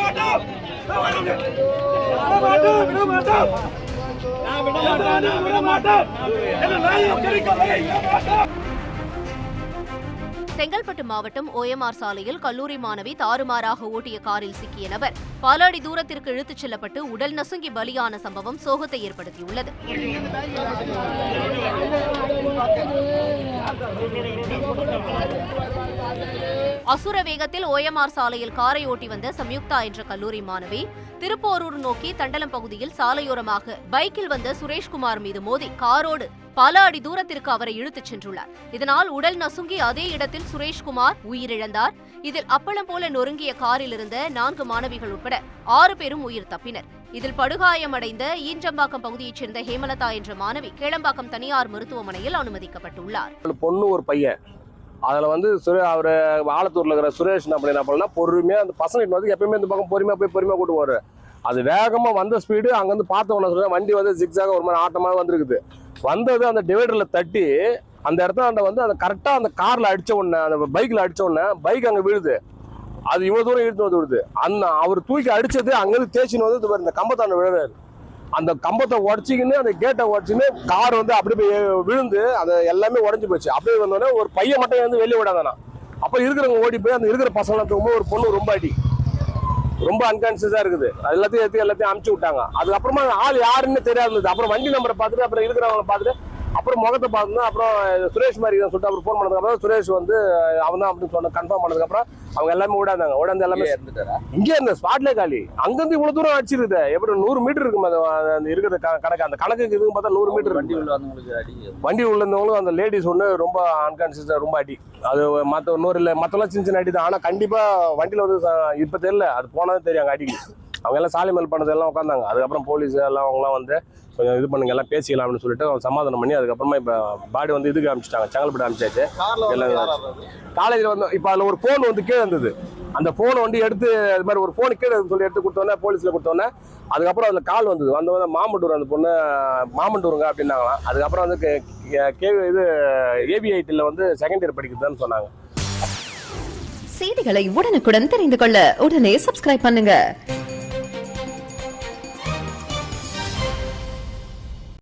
மாட்டோம் விட மாட்டோம் விட மாட்டோம் விட மாட்டோம் செங்கல்பட்டு மாவட்டம் ஓஎம்ஆர் சாலையில் கல்லூரி மாணவி தாறுமாறாக ஓட்டிய காரில் சிக்கிய நபர் பல அடி தூரத்திற்கு இழுத்துச் செல்லப்பட்டு உடல் நசுங்கி பலியான சம்பவம் சோகத்தை ஏற்படுத்தியுள்ளது. அசுர வேகத்தில் ஓஎம்ஆர் சாலையில் காரை ஓட்டி வந்த சம்யுக்தா என்ற கல்லூரி மாணவி திருப்போரூர் நோக்கி தண்டலம் பகுதியில் சாலையோரமாக பைக்கில் வந்த சுரேஷ்குமார் மீது மோதி காரோடு பல அடி தூரத்திற்கு அவரை இழுத்துச் சென்றுள்ளார். இதனால் உடல் நசுங்கி அதே இடத்தில் சுரேஷ்குமார் உயிரிழந்தார். இதில் அப்பளம் போல நொறுங்கிய காரில் இருந்த நான்கு மாணவிகள் உட்பட ஆறு பேரும் உயிர் தப்பினர். இதில் படுகாயமடைந்த ஈஞ்சம்பாக்கம் பகுதியைச் சேர்ந்த ஹேமலதா என்ற மாணவி கேளம்பாக்கம் தனியார் மருத்துவமனையில் அனுமதிக்கப்பட்டுள்ளார். ஒரு பொண்ணு ஒரு பையன். அதில் வந்து சுரே அவர் ஆலத்தூரில் இருக்கிற சுரேஷ் அப்படி என்ன பண்ணலாம் பொறுமையாக அந்த பசங்க வந்து எப்பயுமே இந்த பக்கம் பொறுமையாக போய் பொறுமையாக கூட்டு அது வேகமாக வந்த ஸ்பீடு அங்கேருந்து பார்த்தவன சொல்ல வண்டி வந்து ஜிக்ஸாக ஒரு மாதிரி ஆட்டமாக வந்திருக்குது. வந்தது அந்த டிவைடரில் தட்டி அந்த இடத்துல அந்த வந்து அந்த கரெக்டாக அந்த காரில் அடித்த உடனே அந்த பைக்கில் அடித்த உடனே பைக் அங்கே விழுது. அது இவ்வளோ தூரம் இழுத்து வந்து விடுது. அந்த அவர் தூக்கி அடிச்சது அங்கேருந்து தேய்ச்சின்னு வந்து இது இந்த கம்பத்தாண்ட விழுறாரு. அந்த கம்பத்தை உடச்சிக்கின்னு அந்த கேட்டை உடச்சின்னு கார் வந்து அப்படியே போய் விழுந்து அது எல்லாமே உடஞ்சி போச்சு. அப்படியே வந்தோடனே ஒரு பையன் மட்டும் வந்து வெளியே விடாதானா அப்போ இருக்கிறவங்க ஓடி போய் அந்த இருக்கிற பசங்களை தூக்கும்போது ஒரு பொண்ணு ரொம்ப அடி. ரொம்ப அன்கான்சியஸாக இருக்குது. அது எல்லாத்தையும் எடுத்து எல்லாத்தையும் அமுச்சு விட்டாங்க. அதுக்கப்புறமா ஆள் யாருன்னு தெரியாது இருந்தது. அப்புறம் வண்டி நம்பரை பார்த்துட்டு அப்புறம் இருக்கிறவங்கள பார்த்துட்டு அப்புறம் முகத்தை பார்த்துட்டு அப்புறம் சுரேஷ் மாதிரி தான் சொல்லிட்டு அப்புறம் ஃபோன் பண்ணதுக்கப்புறம் சுரேஷ் வந்து அவன்? தான் அப்படின்னு சொன்ன கன்ஃபார்ம் பண்ணதுக்கப்புறம் அவங்க எல்லாமே விடாதாங்க விடாந்து எல்லாமே இங்கே இருந்த ஸ்பாட்லே காலி. அங்கேருந்து இவ்வளோ தூரம் அடிச்சிருது எப்படி நூறு மீட்டர் இருக்கும் அது அந்த இருக்கிற கணக்கு. அந்த கணக்குக்கு இதுன்னு பார்த்தா நூறு மீட்டர் வண்டி உள்ள வண்டி உள்ள இருந்தவங்களும் அந்த லேடிஸ் ஒன்று ரொம்ப அன்கான்சியஸாக ரொம்ப அடி. அது மற்ற இன்னொரு இல்லை மற்றெல்லாம் சின்ன சின்ன அடி தான் ஆனால் கண்டிப்பாக வண்டியில் வந்து இப்போ தெரியல. அது போனது தெரியும் அங்கே அடிக்கு. அவங்க எல்லாம் சாலை மேல் பண்ணது எல்லாம் உட்காந்தாங்க. அதுக்கப்புறம் போலீஸ் எல்லாம் அவங்களாம் வந்து கொஞ்சம் இது பண்ணுங்க எல்லாம் பேசிக்கலாம் அப்படின்னு சொல்லிட்டு அவங்க சமாதானம் பண்ணி அதுக்கப்புறமா இப்போ பாடி வந்து இதுக்கு அனுப்பிச்சிட்டாங்க செங்கல்பட்டு எல்லாம் காலேஜில் வந்து இப்போ அதில் ஒரு ஃபோன் வந்து கீழே இருந்தது. அந்த ஃபோனை வந்து எடுத்து இது மாதிரி ஒரு ஃபோன் கீழே சொல்லி எடுத்து கொடுத்தோன்னே போலீஸில் கொடுத்தோன்னே அதுக்கப்புறம் அதில் கால் வந்தது. வந்தவொடனே மாமண்டூர் அந்த பொண்ணு மாமண்டூருங்க அப்படின்னாங்களாம். அதுக்கப்புறம் வந்து கே- இது ஏபிஐடியில் வந்து செகண்ட் இயர் படிக்குதுன்னு சொன்னாங்க. செய்திகளை உடனுக்குடன் தெரிந்து கொள்ள உடனே சப்ஸ்கிரைப் பண்ணுங்க.